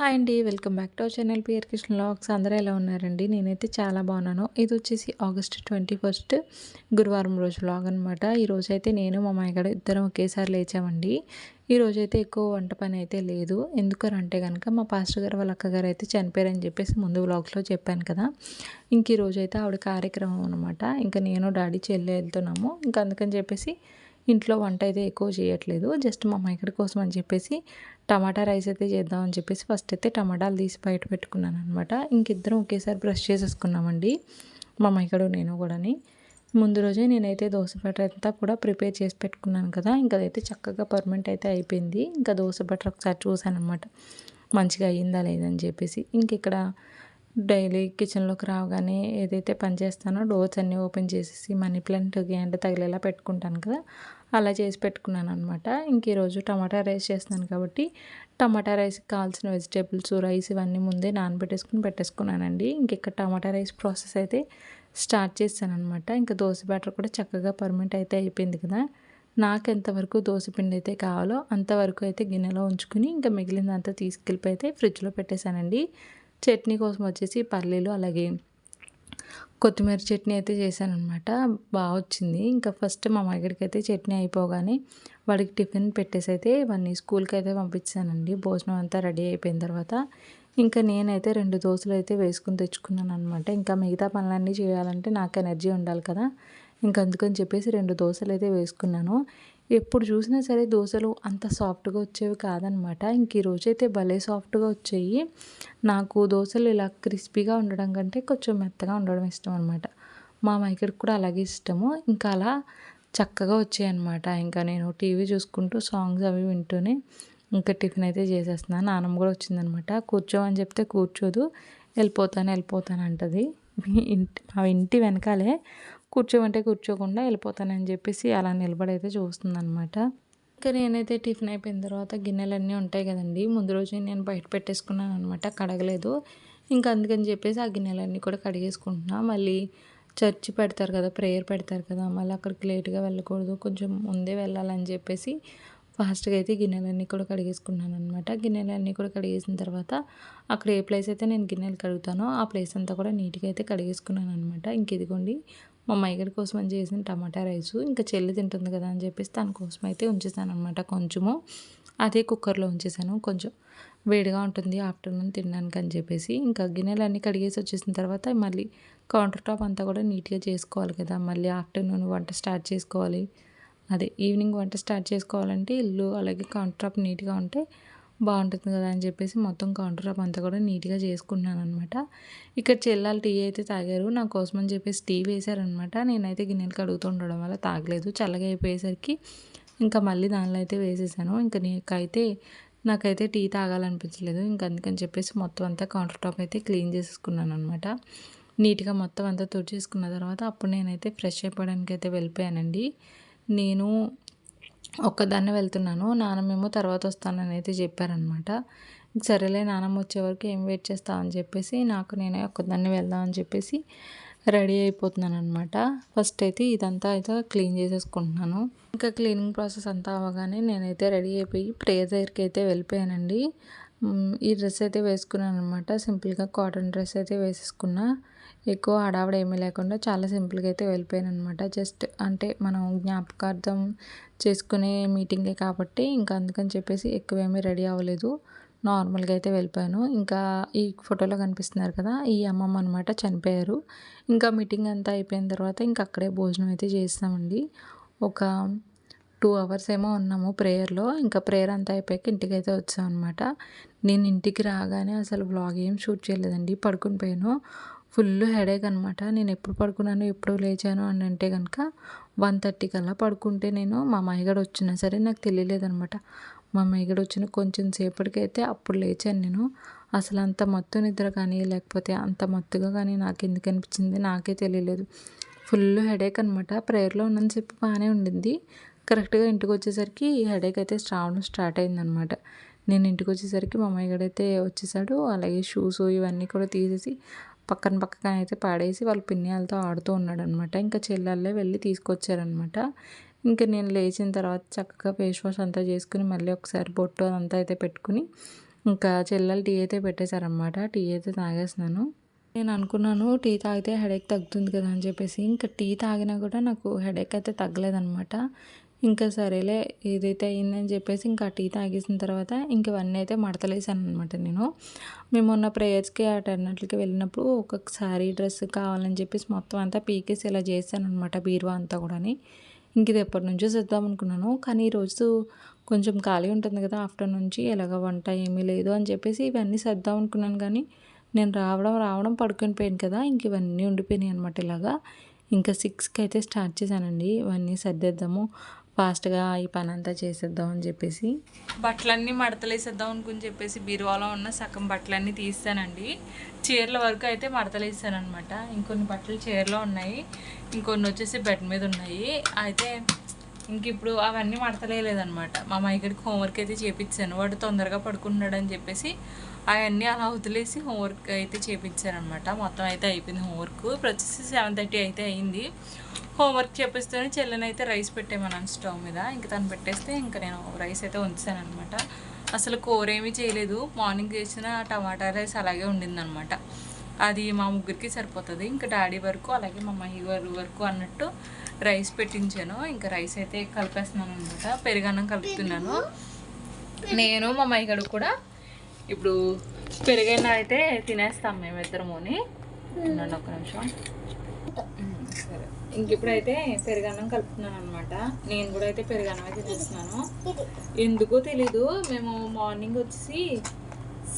Hi అండి welcome back to our channel P R Krishna locks. అందరూ ఎలా ఉన్నారండి? నేనైతే చాలా బాగున్నాను. ఇది వచ్చేసి ఆగస్ట్ ట్వంటీ ఫస్ట్ గురువారం రోజు లాగ్ అనమాట ఈరోజు అయితే నేను మా మాయగడ ఇద్దరం ఒకేసారి లేచామండి. ఈరోజు అయితే ఎక్కువ వంట పని అయితే లేదు. ఎందుకనంటే కనుక మా పాస్టర్ గారు వాళ్ళ అక్కగారు అయితే చనిపోయారని చెప్పేసి ముందు వ్లాగ్స్లో చెప్పాను కదా. ఇంక ఈరోజు అయితే ఆవిడ కార్యక్రమం అనమాట ఇంకా నేను డాడీ చెల్లి వెళ్తున్నాము. ఇంకా అందుకని చెప్పేసి ఇంట్లో వంట అయితే ఎక్కువ చేయట్లేదు. జస్ట్ మా మైకడి కోసం అని చెప్పేసి టమాటా రైస్ అయితే చేద్దామని చెప్పేసి ఫస్ట్ అయితే టమాటాలు తీసి బయట పెట్టుకున్నాను అనమాట ఇంకిద్దరం ఒకేసారి బ్రష్ చేసేసుకున్నామండి. మా మైకడు నేను కూడాని. ముందు రోజే నేనైతే దోశ బటర్ అంతా కూడా ప్రిపేర్ చేసి పెట్టుకున్నాను కదా ఇంకా అదైతే చక్కగా పర్మనెంట్ అయితే అయిపోయింది. ఇంకా దోశ బటర్ ఒకసారి చూశాను అనమాట మంచిగా అయ్యిందా లేదని చెప్పేసి. ఇంక ఇక్కడ డైలీ కిచెన్లోకి రావగానే ఏదైతే పని చేస్తానో డోర్స్ అన్నీ ఓపెన్ చేసేసి మనీ ప్లాంట్ గ్యాండ్ తగిలేలా పెట్టుకుంటాను కదా అలా చేసి పెట్టుకున్నాను అనమాట ఇంక ఈరోజు టమాటా రైస్ చేస్తున్నాను కాబట్టి టమాటా రైస్కి కావాల్సిన వెజిటేబుల్స్ రైస్ ఇవన్నీ ముందే నానబెట్టేసుకుని పెట్టేసుకున్నానండి. ఇంక ఇక్కడ టమాటా రైస్ ప్రాసెస్ అయితే స్టార్ట్ చేశాను అనమాట ఇంకా దోశ బ్యాటర్ కూడా చక్కగా పర్మనెంట్ అయితే అయిపోయింది కదా. నాకు ఎంతవరకు దోశ పిండి అయితే కావాలో అంతవరకు అయితే గిన్నెలో ఉంచుకుని ఇంకా మిగిలినంతా తీసుకెళ్ళిపోయి అయితే ఫ్రిడ్జ్లో పెట్టేశానండి. చట్నీ కోసం వచ్చేసి పల్లీలు అలాగే కొత్తిమీర చట్నీ అయితే చేశాను అనమాట బాగా వచ్చింది. ఇంకా ఫస్ట్ మా మగడికి అయితే చట్నీ అయిపోగానే వాడికి టిఫిన్ పెట్టేసి అయితే వాడిని స్కూల్కి అయితే పంపించానండి. భోజనం అంతా రెడీ అయిపోయిన తర్వాత ఇంకా నేనైతే రెండు దోశలు అయితే వేసుకుని తెచ్చుకున్నాను అనమాట ఇంకా మిగతా పనులన్నీ చేయాలంటే నాకు ఎనర్జీ ఉండాలి కదా. ఇంకా అందుకని చెప్పేసి రెండు దోశలు అయితే వేసుకున్నాను. ఎప్పుడు చూసినా సరే దోశలు అంత సాఫ్ట్గా వచ్చేవి కాదనమాట. ఇంక ఈరోజు అయితే భలే సాఫ్ట్గా వచ్చాయి. నాకు దోశలు ఇలా క్రిస్పీగా ఉండడం కంటే కొంచెం మెత్తగా ఉండడం ఇష్టం అనమాట మా మైకడికి కూడా అలాగే ఇష్టము. ఇంకా అలా చక్కగా వచ్చాయన్నమాట ఇంకా నేను టీవీ చూసుకుంటూ సాంగ్స్ అవి వింటూనే ఇంకా టిఫిన్ అయితే చేసేస్తున్నాను నాన్నమ్మ కూడా వచ్చిందనమాట. కూర్చోమని చెప్తే కూర్చోదు. వెళ్ళిపోతాను వెళ్ళిపోతాను అంటది. ఇంటి మా ఇంటి వెనకాలే కూర్చోమంటే కూర్చోకుండా వెళ్ళిపోతానని చెప్పేసి అలా నిలబడైతే చూస్తుందనమాట ఇంకా నేనైతే టిఫిన్ అయిపోయిన తర్వాత గిన్నెలన్నీ ఉంటాయి కదండి. ముందు రోజు నేను బయట పెట్టేసుకున్నాను అనమాట కడగలేదు. ఇంకా అందుకని చెప్పేసి ఆ గిన్నెలన్నీ కూడా కడిగేసుకుంటున్నా. మళ్ళీ చర్చి పెడతారు కదా ప్రేయర్ పెడతారు కదా మళ్ళీ అక్కడికి లేట్గా వెళ్ళకూడదు కొంచెం ముందే వెళ్ళాలని చెప్పేసి ఫాస్ట్గా అయితే గిన్నెలన్నీ కూడా కడిగేసుకున్నాను అనమాట గిన్నెలన్నీ కూడా కడిగేసిన తర్వాత అక్కడ ఏ ప్లేస్ అయితే నేను గిన్నెలు కడుగుతానో ఆ ప్లేస్ అంతా కూడా నీట్గా అయితే కడిగేసుకున్నాను అనమాట ఇంక ఇదిగోండి మా మైగడి కోసం అని చేసిన టమాటా రైసు. ఇంకా చెల్లి తింటుంది కదా అని చెప్పేసి దాని కోసం అయితే ఉంచేసాను అనమాట కొంచెము. అదే కుక్కర్లో ఉంచేసాను. కొంచెం వేడిగా ఉంటుంది ఆఫ్టర్నూన్ తినడానికి అని చెప్పేసి. ఇంకా గిన్నెలు అన్నీ కడిగేసి వచ్చేసిన తర్వాత మళ్ళీ కౌంటర్ టాప్ అంతా కూడా నీట్గా చేసుకోవాలి కదా. మళ్ళీ ఆఫ్టర్నూన్ వంట స్టార్ట్ చేసుకోవాలి. అదే ఈవినింగ్ వంట స్టార్ట్ చేసుకోవాలంటే ఇల్లు అలాగే కౌంటర్ టాప్ నీట్గా ఉంటే బాగుంటుంది కదా అని చెప్పేసి మొత్తం కౌంటర్ టాప్ అంతా కూడా నీట్గా చేసుకుంటున్నాను అనమాట ఇక్కడ చెల్లాలు టీ అయితే తాగారు నా కోసం అని చెప్పేసి టీ వేశారనమాట నేనైతే గిన్నెలు కడుగుతుండడం వల్ల తాగలేదు చల్లగా అయిపోయేసరికి ఇంకా మళ్ళీ దానిలో అయితే వేసేసాను. ఇంకా నీకైతే నాకైతే టీ తాగాలనిపించలేదు. ఇంకా అందుకని చెప్పేసి మొత్తం అంతా కౌంటర్ టాప్ అయితే క్లీన్ చేసేసుకున్నాను అనమాట నీట్గా మొత్తం అంతా తుడిచేసుకున్న తర్వాత అప్పుడు నేనైతే ఫ్రెష్ అయిపోవడానికి అయితే వెళ్ళిపోయానండి. నేను ఒక్కదాన్నే వెళ్తున్నాను. నాన్నమేమో తర్వాత వస్తానని అయితే చెప్పారనమాట సరేలే నాన్నమ్మ వచ్చే వరకు ఏం వెయిట్ చేస్తామని చెప్పేసి నాకు నేనే ఒక్కదాన్ని వెళ్దామని చెప్పేసి రెడీ అయిపోతున్నాను అనమాట ఫస్ట్ అయితే ఇదంతా అయితే క్లీన్ చేసేసుకుంటున్నాను. ఇంకా క్లీనింగ్ ప్రాసెస్ అంతా అవ్వగానే నేనైతే రెడీ అయిపోయి ప్రేయర్ దగ్గరికి అయితే వెళ్ళిపోయానండి. ఈ డ్రెస్ అయితే వేసుకున్నాను అనమాట సింపుల్గా కాటన్ డ్రెస్ అయితే వేసేసుకున్నా. ఎక్కువ హడావిడ ఏమీ లేకుండా చాలా సింపుల్గా అయితే వెళ్ళిపోయాను అనమాట జస్ట్ అంటే మనం జ్ఞాపకార్థం చేసుకునే మీటింగే కాబట్టి ఇంకా అందుకని చెప్పేసి ఎక్కువ ఏమీ రెడీ అవ్వలేదు. నార్మల్గా అయితే వెళ్ళిపోయాను. ఇంకా ఈ ఫోటోలో కనిపిస్తున్నారు కదా ఈ అమ్మమ్మ అనమాట చనిపోయారు. ఇంకా మీటింగ్ అంతా అయిపోయిన తర్వాత ఇంకా అక్కడే భోజనం అయితే చేస్తామండి. ఒక టూ అవర్స్ ఏమో ఉన్నాము ప్రేయర్లో. ఇంకా ప్రేయర్ అంతా అయిపోయాక ఇంటికి అయితే వచ్చాం అనమాట నేను ఇంటికి రాగానే అసలు బ్లాగ్ ఏం షూట్ చేయలేదండి. పడుకుని పోయాను. ఫుల్ హెడేక్ అనమాట నేను ఎప్పుడు పడుకున్నాను ఎప్పుడు లేచాను అని అంటే కనుక వన్ థర్టీ కల్లా పడుకుంటే నేను మా మైగడ వచ్చినా సరే నాకు తెలియలేదనమాట మా మైగడ వచ్చిన కొంచెం సేపటికైతే అప్పుడు లేచాను నేను. అసలు అంత మత్తు నిద్ర కానీ లేకపోతే అంత మత్తుగా కానీ నాకు ఎందుకు అనిపించింది నాకే తెలియలేదు. ఫుల్ హెడేక్ అనమాట ప్రేయర్లో చెప్పి బాగానే ఉండింది. కరెక్ట్గా ఇంటికి వచ్చేసరికి హెడేక్ అయితే రావడం స్టార్ట్ అయిందనమాట. నేను ఇంటికి వచ్చేసరికి మా అమ్మాయి అయితే వచ్చేసాడు. అలాగే షూస్ ఇవన్నీ కూడా తీసేసి పక్కన పక్కన అయితే పాడేసి వాళ్ళ పిన్యాలతో ఆడుతూ ఉన్నాడు అనమాట ఇంకా చెల్లెళ్ళే వెళ్ళి తీసుకొచ్చారనమాట. ఇంకా నేను లేచిన తర్వాత చక్కగా ఫేస్ వాష్ అంతా చేసుకుని మళ్ళీ ఒకసారి బొట్టు అంతా అయితే పెట్టుకుని ఇంకా చెల్లెలు టీ అయితే పెట్టేశారనమాట. టీ అయితే తాగేస్తున్నాను. నేను అనుకున్నాను టీ తాగితే హెడేక్ తగ్గుతుంది కదా అని చెప్పేసి. ఇంకా టీ తాగినా కూడా నాకు హెడేక్ అయితే తగ్గలేదనమాట. ఇంకా సరేలే ఏదైతే అయిందని చెప్పేసి ఇంకా టీ తాగేసిన తర్వాత ఇంక ఇవన్నీ అయితే మడతలేసాను అనమాట నేను. మేము మొన్న ప్రేయర్స్కి అటన్నిటికి వెళ్ళినప్పుడు ఒక్కొక్కసారి డ్రెస్ కావాలని చెప్పేసి మొత్తం అంతా పీకేసి ఇలా చేశాను అనమాట బీరువా అంతా కూడాని. ఇంక ఇది ఎప్పటి నుంచో చేద్దాం అనుకున్నాను. కానీ ఈరోజు కొంచెం ఖాళీ ఉంటుంది కదా ఆఫ్టర్నూన్ నుంచి ఎలాగ వంట ఏమీ లేదు అని చెప్పేసి ఇవన్నీ సర్దాం అనుకున్నాను కానీ నేను రావడం రావడం పడుకొని పోయాను కదా ఇంక ఇవన్నీ ఉండిపోయినాయి అనమాట ఇలాగా. ఇంకా సిక్స్కి అయితే స్టార్ట్ చేశానండి ఇవన్నీ సర్దేద్దాము. ఫాస్ట్గా ఈ పని అంతా చేసేద్దాం అని చెప్పేసి. బట్టలన్నీ మడతలేసేద్దాం అనుకుని చెప్పేసి బీరువాలో ఉన్న సగం బట్టలన్నీ తీస్తానండి. చీరల వరకు అయితే మడతలేసానమాట ఇంకొన్ని బట్టలు చీరలో ఉన్నాయి. ఇంకొన్ని వచ్చేసి బెడ్ మీద ఉన్నాయి. అయితే ఇంక ఇప్పుడు అవన్నీ మడతలేదనమాట మా మైగడికి హోంవర్క్ అయితే చేపించాను వాడు తొందరగా పడుకుంటున్నాడు అని చెప్పేసి అవన్నీ అలా వదిలేసి హోంవర్క్ అయితే చేపించారనమాట. మొత్తం అయితే అయిపోయింది హోంవర్క్ ఇప్పుడు వచ్చేసి సెవెన్ థర్టీ అయితే అయింది. హోంవర్క్ చేపిస్తేనే చెల్లెని అయితే రైస్ పెట్టేమన్నాను స్టవ్ మీద. ఇంకా తను పెట్టేస్తే ఇంకా నేను రైస్ అయితే ఉంచాను అనమాట అసలు కూర ఏమీ చేయలేదు. మార్నింగ్ చేసిన టమాటా రైస్ అలాగే ఉండిందనమాట. అది మా ముగ్గురికి సరిపోతుంది. ఇంకా డాడీ వరకు అలాగే మా మహి గారు వరకు అన్నట్టు రైస్ పెట్టించాను. ఇంకా రైస్ అయితే కలిపేస్తున్నాను అనమాట పెరుగన్నం కలుపుతున్నాను. నేను మా మైగడు కూడా ఇప్పుడు పెరుగైన అయితే తినేస్తాం మేమిద్దరముని ఉండండి ఒక నిమిషం. సరే. ఇంక ఇప్పుడైతే పెరుగన్నం కలుపుతున్నాను అనమాట నేను కూడా అయితే పెరుగన్నం అయితే తినేస్తున్నాను. ఎందుకో తెలీదు మేము మార్నింగ్ వచ్చేసి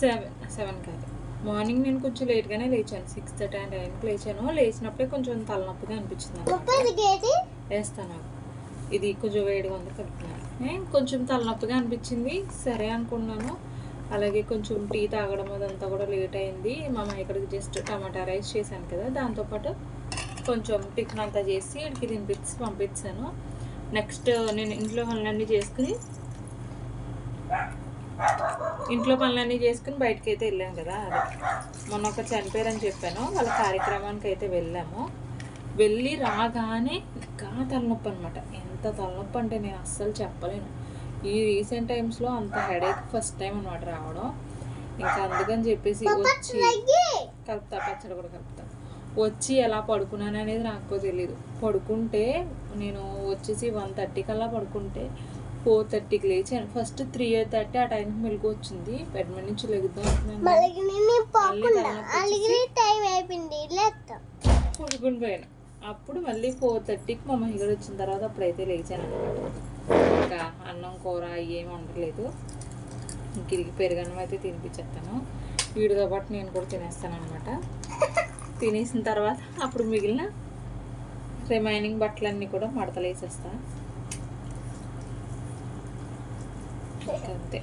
సెవెన్ సెవెన్ కాదు. మార్నింగ్ నేను కొంచెం లేట్గానే లేచాను. సిక్స్ థర్టీ అండ్ టైంకి లేచాను. లేచినప్పుడే కొంచెం తలనొప్పిగా అనిపించింది వేస్తాను. ఇది కొంచెం వేడిగా ఉంది కలుపుతున్నాను. కొంచెం తలనొప్పిగా అనిపించింది. సరే అనుకున్నాను. అలాగే కొంచెం టీ తాగడం అదంతా కూడా లేట్ అయింది. మా ఇక్కడికి జస్ట్ టమాటా రైస్ చేశాను కదా దాంతోపాటు కొంచెం టిఫిన్ అంతా చేసి ఇక్కడికి తినిపించి పంపించాను నెక్స్ట్ నేను ఇంట్లో పనులన్నీ చేసుకుని ఇంట్లో పనులన్నీ చేసుకుని బయటకి అయితే వెళ్ళాం కదా. అదే మొన్న ఒక చనిపోయారని చెప్పాను వాళ్ళ కార్యక్రమానికి అయితే వెళ్ళాము. వెళ్ళి రాగానే ఇంకా తలనొప్పి అనమాట ఎంత తలనొప్పి అంటే నేను అస్సలు చెప్పలేను. ఈ రీసెంట్ టైమ్స్లో అంత హెడేక్ ఫస్ట్ టైం అనమాట రావడం. ఇంకా అందుకని చెప్పేసి వచ్చి కలుపుతా పచ్చడి కూడా కలుపుతా. వచ్చి ఎలా పడుకున్నాను అనేది నాకు తెలియదు పడుకుంటే నేను వచ్చేసి వన్ థర్టీ కల్లా పడుకుంటే ఫోర్ థర్టీకి లేచాను. ఫస్ట్ త్రీ థర్టీ ఆ టైంకి మెలకు వచ్చింది. బెడ్ మీద నుంచి లెగుద్దాం పడుకుని పోయాను. అప్పుడు మళ్ళీ ఫోర్ థర్టీకి మా మహిళ వచ్చిన తర్వాత అప్పుడైతే లేచాను అనమాట ఇంకా అన్నం కూర ఏమి ఉండట్లేదు ఇంకిరికి పెరుగన్నం అయితే తినిపించేస్తాను. వీడితో పాటు నేను కూడా తినేస్తాను అనమాట తినేసిన తర్వాత అప్పుడు మిగిలిన రిమైనింగ్ బట్టలన్నీ కూడా మడతలు వేసేస్తాను అంతే.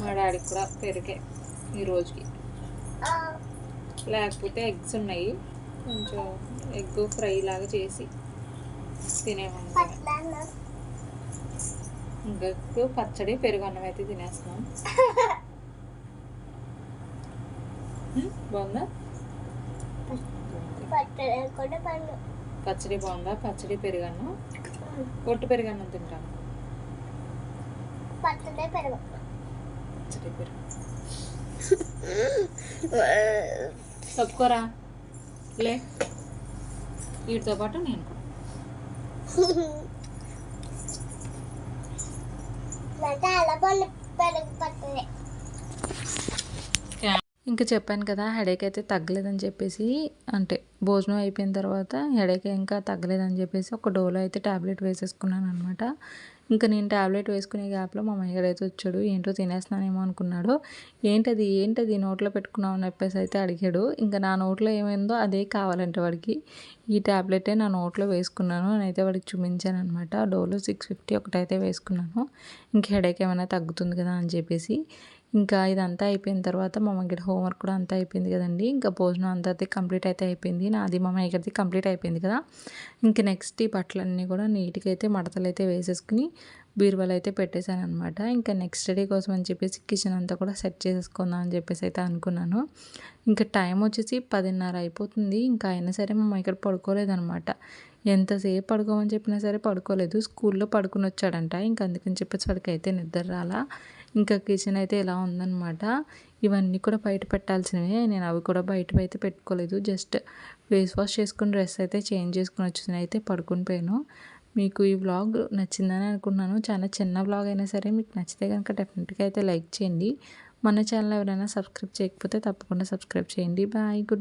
మా డాడీకి కూడా పెరిగే ఈ రోజుకి. లేకపోతే ఎగ్స్ ఉన్నాయి. కొంచెం ఎగ్ ఫ్రై లాగా చేసి తినేమంటాం ఇంకా పచ్చడి పెరుగు అన్నం అయితే తినేస్తున్నాం. బాగుందా? పచ్చడి బాగుందా. పచ్చడి పెరుగన్నం పొట్టు పెరుగన్నం తింటాను పచ్చడి పెరుగు. పచ్చడి పెరుగు. తప్పుకోరా? లే. వీటితో పాటు నేను కూడా చాలా బాగుంది పెరుగు పచ్చడి ఇంకా చెప్పాను కదా హెడేక్ అయితే తగ్గలేదని చెప్పేసి అంటే భోజనం అయిపోయిన తర్వాత హెడేక్ ఇంకా తగ్గలేదని చెప్పేసి ఒక డోలో అయితే ట్యాబ్లెట్ వేసేసుకున్నాను అనమాట ఇంకా నేను ట్యాబ్లెట్ వేసుకునే గ్యాప్లో మా మయ్యగారు అయితే వచ్చాడు ఏంటో తినేస్తానేమో అనుకున్నాడు. ఏంటది? ఏంటది? నోట్లో పెట్టుకున్నావు అని చెప్పేసి అయితే అడిగాడు. ఇంకా నా నోట్లో ఏమైందో అదే కావాలంటే వాడికి. ఈ ట్యాబ్లెటే నా నోట్లో వేసుకున్నాను నేనైతే వాడికి చూపించాను అనమాట డోలో సిక్స్ ఫిఫ్టీ ఒకటైతే వేసుకున్నాను. ఇంక హెడేక్ ఏమైనా తగ్గుతుంది కదా అని చెప్పేసి. ఇంకా ఇదంతా అయిపోయిన తర్వాత మా మమ్మకి హోంవర్క్ కూడా అంతా అయిపోయింది కదండి. ఇంకా భోజనం అంతా అయితే కంప్లీట్ అయితే అయిపోయింది. నాది మా మమ్మకి కంప్లీట్ అయిపోయింది కదా. ఇంకా నెక్స్ట్ ఈ బట్టలన్నీ కూడా నీట్గా అయితే మడతలు అయితే వేసేసుకుని బీరువాలు అయితే పెట్టేశాను అనమాట ఇంకా నెక్స్ట్ డే కోసం అని చెప్పేసి కిచెన్ అంతా కూడా సెట్ చేసేసుకుందాం అని చెప్పేసి అయితే అనుకున్నాను. ఇంకా టైం వచ్చేసి పదిన్నర అయిపోతుంది. ఇంకా అయినా సరే మా ఇక్కడ పడుకోలేదనమాట ఎంతసేపు పడుకోమని చెప్పినా సరే పడుకోలేదు. స్కూల్లో పడుకుని వచ్చాడంట. ఇంకా అందుకని చెప్పేసి వాడికి అయితే నిద్ర రాలా. ఇంకా కిచెన్ అయితే ఇలా ఉందన్నమాట. ఇవన్నీ కూడా బయట పెట్టాల్సినవే. నేను అవి కూడా బయట అయితే పెట్టుకోలేదు. జస్ట్ ఫేస్ వాష్ చేసుకుని డ్రెస్ అయితే చేంజ్ చేసుకుని వచ్చి అయితే పడుకుని పోయాను. మీకు ఈ వ్లాగ్ నచ్చిందని అనుకున్నాను చాలా చిన్న వ్లాగ్ అయినా సరే మీకు నచ్చితే కనుక డెఫినెట్గా అయితే లైక్ చేయండి. మన ఛానల్ ఎవరైనా సబ్స్క్రైబ్ చేయకపోతే తప్పకుండా సబ్స్క్రైబ్ చేయండి. Bye good